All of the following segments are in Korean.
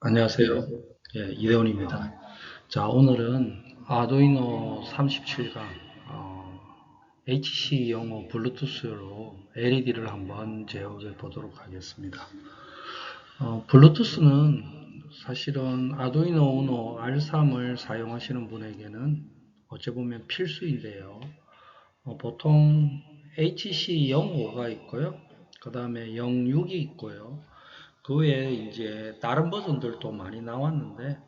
안녕하세요. 예, 이대훈입니다. 자, 오늘은 아두이노 37강 어, HC 용어 블루투스로 LED를 한번 제어해 보도록 하겠습니다. 어, 블루투스는 사실은 아두이노 우노 R3을 사용하시는 분에게는 어찌 보면 필수인데요. 어, 보통 HC05가 있고요. 그 다음에 06이 있고요. 그 외에 이제 다른 버전들도 많이 나왔는데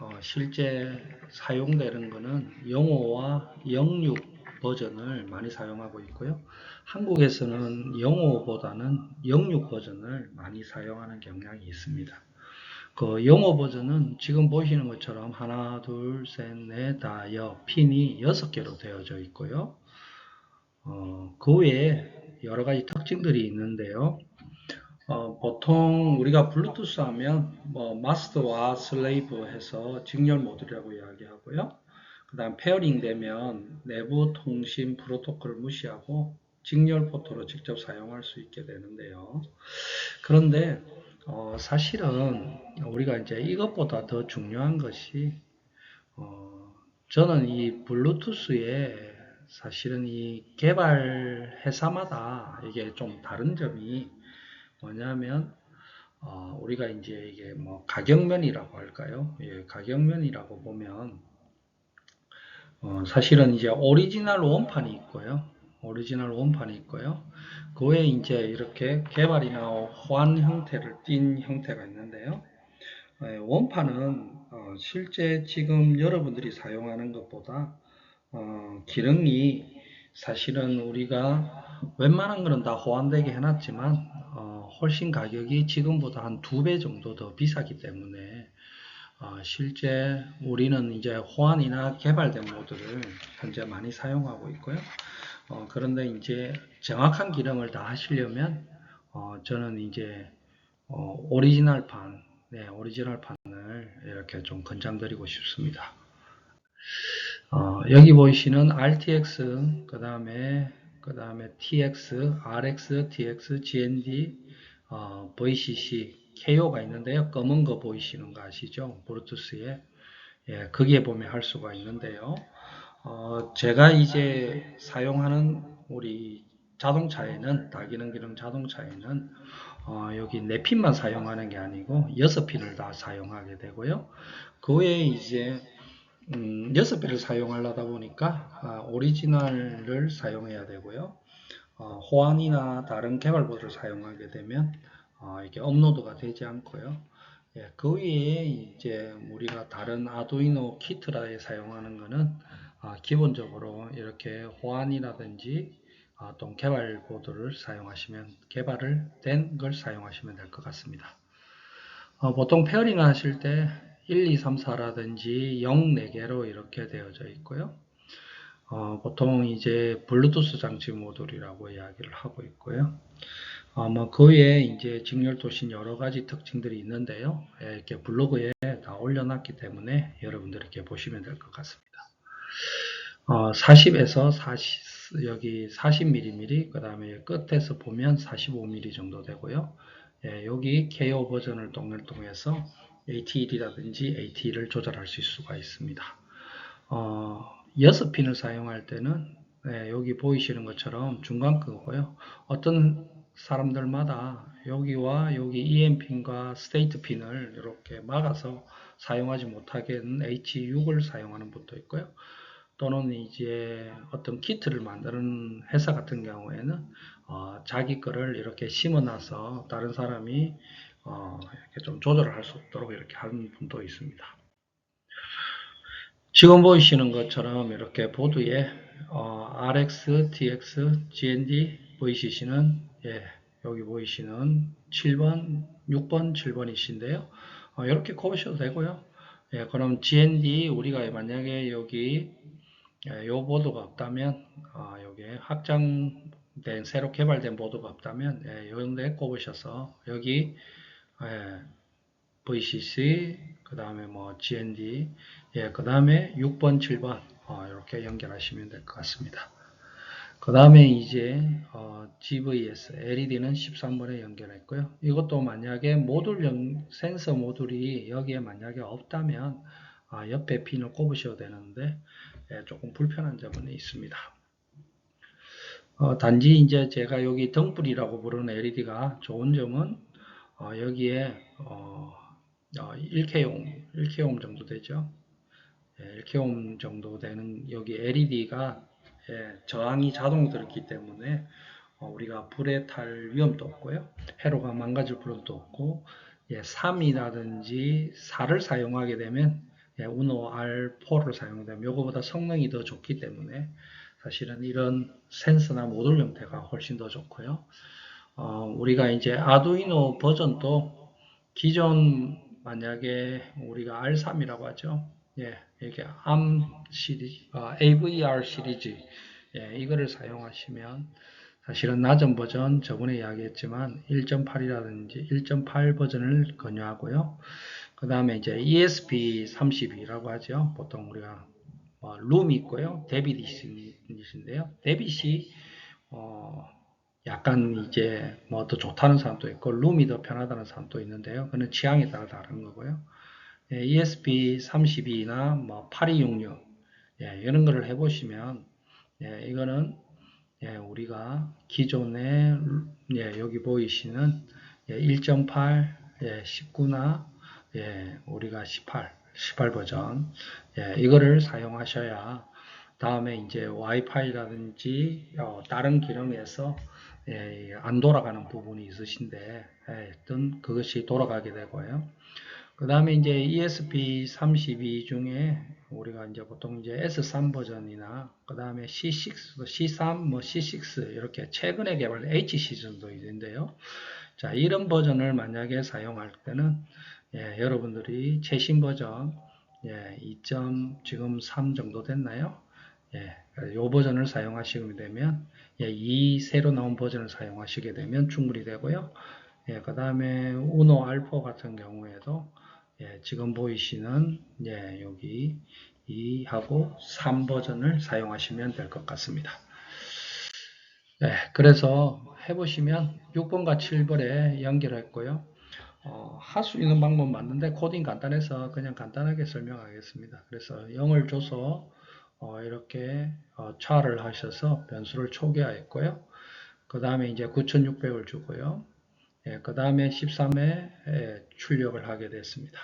어, 실제 사용되는 거는 05와 06 버전을 많이 사용하고 있고요. 한국에서는 05보다는 06 버전을 많이 사용하는 경향이 있습니다. 그05 버전은 지금 보시는 것처럼 하나, 둘, 셋, 넷, 다, 여 핀이 6개로 되어져 있고요. 어, 그 외에 여러 가지 특징들이 있는데요. 어, 보통 우리가 블루투스 하면 뭐 마스터와 슬레이브 해서 직렬 모듈이라고 이야기하고요. 그 다음 페어링 되면 내부 통신 프로토콜을 무시하고 직렬 포트로 직접 사용할 수 있게 되는데요. 그런데 어, 사실은 우리가 이제 이것보다 더 중요한 것이 어, 저는 이 블루투스의 사실은 이 개발 회사마다 이게 좀 다른 점이 뭐냐면 어, 우리가 이제 이게 뭐 가격면이라고 할까요? 예, 가격면이라고 보면 어, 사실은 이제 오리지널 원판이 있고요. 오리지널 원판이 있고요. 그 외에 이제 이렇게 개발이나 호환 형태를 띈 형태가 있는데요. 예, 원판은 어, 실제 지금 여러분들이 사용하는 것보다 어, 기능이 사실은 우리가 웬만한 거는 다 호환되게 해놨지만 어, 훨씬 가격이 지금보다 한 두 배 정도 더 비싸기 때문에 어, 실제 우리는 이제 호환이나 개발된 모드를 현재 많이 사용하고 있고요. 어, 그런데 이제 정확한 기능을 다 하시려면 어, 저는 이제 어, 오리지널 판, 네, 오리지널 판을 이렇게 좀 권장드리고 싶습니다. 어, 여기 보이시는 RTX, 그 다음에 그 다음에 TX, RX, TX, GND, 어, VCC, KO가 있는데요. 검은 거 보이시는 거 아시죠? 블루투스에. 예, 거기에 보면 할 수가 있는데요. 어, 제가 이제 사용하는 우리 자동차에는, 다기능 기능 자동차에는, 어, 여기 4핀만 사용하는 게 아니고, 6핀을 다 사용하게 되고요. 그 외에 이제, 음, 6배를 사용하려다 보니까 아, 오리지널을 사용해야 되고요. 어, 호환이나 다른 개발보드를 사용하게 되면 어, 이게 업로드가 되지 않고요. 예, 그 위에 이제 우리가 다른 아두이노 키트라에 사용하는 것은 아, 기본적으로 이렇게 호환이라든지 아, 또 개발 보드를 사용하시면 개발을 된 걸 사용하시면 될 것 같습니다. 어, 보통 페어링 하실 때 1, 2, 3, 4라든지 0, 4개로 이렇게 되어져 있고요. 어, 보통 이제 블루투스 장치 모듈이라고 이야기를 하고 있고요. 어, 뭐그 외에 이제 직렬도신 여러 가지 특징들이 있는데요. 예, 이렇게 블로그에 다 올려놨기 때문에 여러분들이 이렇게 보시면 될 것 같습니다. 어, 40에서 40, 여기 40mm, 그 다음에 끝에서 보면 45mm 정도 되고요. 예, 여기 KO 버전을 통해서 ATL이라든지 AT를 조절할 수 있을 수가 있습니다. 어, 6핀을 사용할 때는 네, 여기 보이시는 것처럼 중간 끄고요. 어떤 사람들마다 여기와 여기 EM핀과 스테이트 핀을 이렇게 막아서 사용하지 못하게 하는 H6을 사용하는 분도 있고요. 또는 이제 어떤 키트를 만드는 회사 같은 경우에는 어, 자기 거를 이렇게 심어놔서 다른 사람이 어, 이렇게 좀 조절을 할수 없도록 이렇게 하는 분도 있습니다. 지금 보이시는 것처럼 이렇게 보드에 어, RX, TX, GND VCC는 예, 여기 보이시는 7번, 6번, 7번이신데요. 어, 이렇게 꼽으셔도 되고요. 예, 그럼 GND 우리가 만약에 여기 예, 요 보드가 없다면 어, 여기 확장된 새로 개발된 보드가 없다면 예, 요런데 꼽으셔서 여기 예, VCC, 그 다음에 뭐 GND, 예, 그 다음에 6번, 7번, 어, 이렇게 연결하시면 될 것 같습니다. 그 다음에 이제 어, GVS LED는 13번에 연결했고요. 이것도 만약에 모듈 연- 센서 모듈이 여기에 만약에 없다면 아, 옆에 핀을 꼽으셔도 되는데 예, 조금 불편한 점은 있습니다. 어, 단지 이제 제가 여기 등불이라고 부르는 LED가 좋은 점은 어, 여기에 어, 1kΩ, 1kΩ 정도 되죠. 예, 1kΩ 정도 되는 여기 LED가 예, 저항이 자동으로 들었기 때문에 어, 우리가 불에 탈 위험도 없고요. 회로가 망가질 불도 없고 예, 3이라든지 4를 사용하게 되면 예, 우노 R4를 사용되면 이거보다 성능이 더 좋기 때문에 사실은 이런 센서나 모듈 형태가 훨씬 더 좋고요. 어, 우리가 이제 아두이노 버전도 기존 만약에 우리가 R3이라고 하죠. 예, 이렇게 ARM 시리즈, 아, AVR 시리즈, 예, 이거를 사용하시면 사실은 낮은 버전 저번에 이야기했지만 1.8이라든지 1.8 버전을 권유하고요. 그 다음에 이제 ESP32라고 하죠. 보통 우리가 뭐 룸이 있고요. 데빗이신데요. 데빗이 어, 약간 이제 뭐 더 좋다는 사람도 있고 룸이 더 편하다는 사람도 있는데요. 그는 취향에 따라 다른 거고요. 예, ESP32나 뭐 8266 예, 이런 거를 해보시면 예, 이거는 예, 우리가 기존에 예, 여기 보이시는 예, 1.8, 예, 19나 예, 우리가 18, 18 버전 예, 이거를 사용하셔야 다음에 이제 와이파이라든지 어, 다른 기능에서 예, 안 돌아가는 부분이 있으신데 예, 그것이 돌아가게 되고요. 그 다음에 이제 ESP32 중에 우리가 이제 보통 이제 S3 버전이나 그 다음에 C6, C3, 뭐 C6 이렇게 최근에 개발된 H 시즌도 있는데요. 자 이런 버전을 만약에 사용할 때는 예, 여러분들이 최신 버전 예, 2. 지금 3 정도 됐나요? 예, 이 버전을 사용하시게 되면 예, 이 새로 나온 버전을 사용하시게 되면 충분히 되고요. 예, 그 다음에 우노 알포 같은 경우에도 예, 지금 보이시는 예, 여기 2하고 3 버전을 사용하시면 될 것 같습니다. 네, 그래서 해보시면 6번과 7번에 연결했고요. 어, 할수 있는 방법 맞는데 코딩 간단해서 그냥 간단하게 설명하겠습니다. 그래서 0을 줘서 어, 이렇게 어, 차를 하셔서 변수를 초기화했고요. 그 다음에 이제 9600을 주고요. 예, 그 다음에 13에 예, 출력을 하게 됐습니다.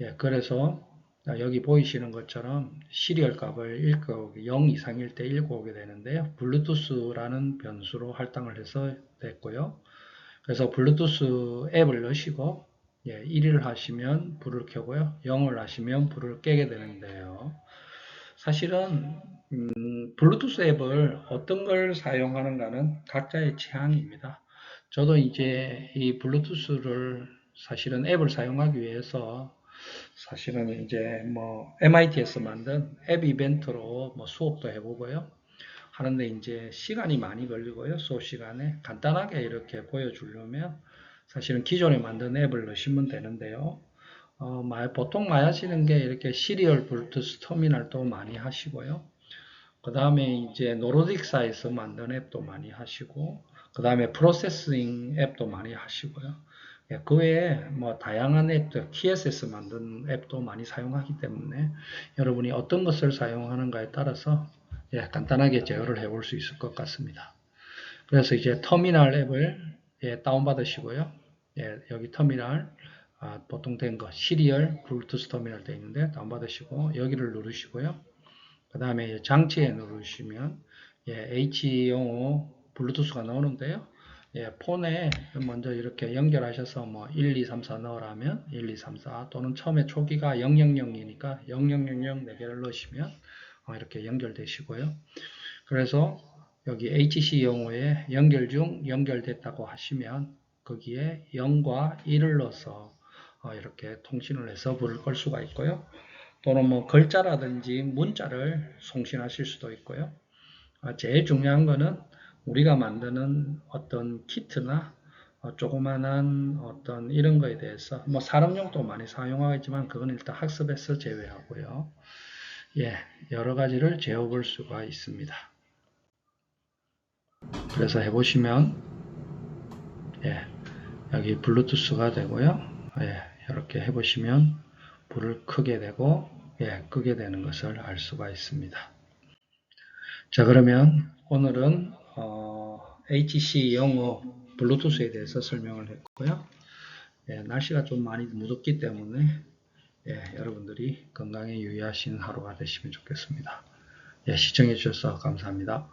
예, 그래서 여기 보이시는 것처럼 시리얼 값을 읽고 0 이상일 때 읽어오게 되는데요. 블루투스라는 변수로 할당을 해서 됐고요. 그래서 블루투스 앱을 넣으시고 예, 1을 하시면 불을 켜고요. 0을 하시면 불을 깨게 되는데요. 사실은 음, 블루투스 앱을 어떤 걸 사용하는가는 각자의 취향입니다. 저도 이제 이 블루투스를 사실은 앱을 사용하기 위해서 사실은 이제 뭐 MIT에서 만든 앱 이벤트로 뭐 수업도 해보고요. 하는데 이제 시간이 많이 걸리고요. 수업 시간에 간단하게 이렇게 보여주려면 사실은 기존에 만든 앱을 넣으시면 되는데요. 어, 보통 하시는 게 이렇게 시리얼 블루투스 터미널도 많이 하시고요. 그 다음에 이제 노로딕사에서 만든 앱도 많이 하시고 그 다음에 프로세싱 앱도 많이 하시고요. 예, 그 외에 뭐 다양한 앱들, TSS 만든 앱도 많이 사용하기 때문에 여러분이 어떤 것을 사용하는가에 따라서 예, 간단하게 제어를 해볼 수 있을 것 같습니다. 그래서 이제 터미널 앱을 예, 다운받으시고요. 예, 여기 터미널 아, 보통 된 거 시리얼 블루투스 터미널 되어 있는데 다운받으시고 여기를 누르시고요. 그 다음에 장치에 누르시면 예, H05 블루투스가 나오는데요. 예, 폰에 먼저 이렇게 연결하셔서 뭐 1, 2, 3, 4 넣으라면 1, 2, 3, 4 또는 처음에 초기가 000이니까 0000 4개를 넣으시면 어, 이렇게 연결되시고요. 그래서 여기 HC 용어에 연결 중 연결됐다고 하시면 거기에 0과 1을 넣어서 어, 이렇게 통신을 해서 불을 끌 수가 있고요. 또는 뭐 글자라든지 문자를 송신하실 수도 있고요. 아, 제일 중요한 거는 우리가 만드는 어떤 키트나 어, 조그만한 어떤 이런 거에 대해서 뭐 산업용도 많이 사용하겠지만 그건 일단 학습에서 제외하고요. 예, 여러 가지를 재어볼 수가 있습니다. 그래서 해보시면 예, 여기 블루투스가 되고요. 예, 이렇게 해보시면 불을 크게 되고 예, 끄게 되는 것을 알 수가 있습니다. 자 그러면 오늘은 어, HC05 블루투스에 대해서 설명을 했고요. 예, 날씨가 좀 많이 무덥기 때문에 예, 여러분들이 건강에 유의하시는 하루가 되시면 좋겠습니다. 예, 시청해 주셔서 감사합니다.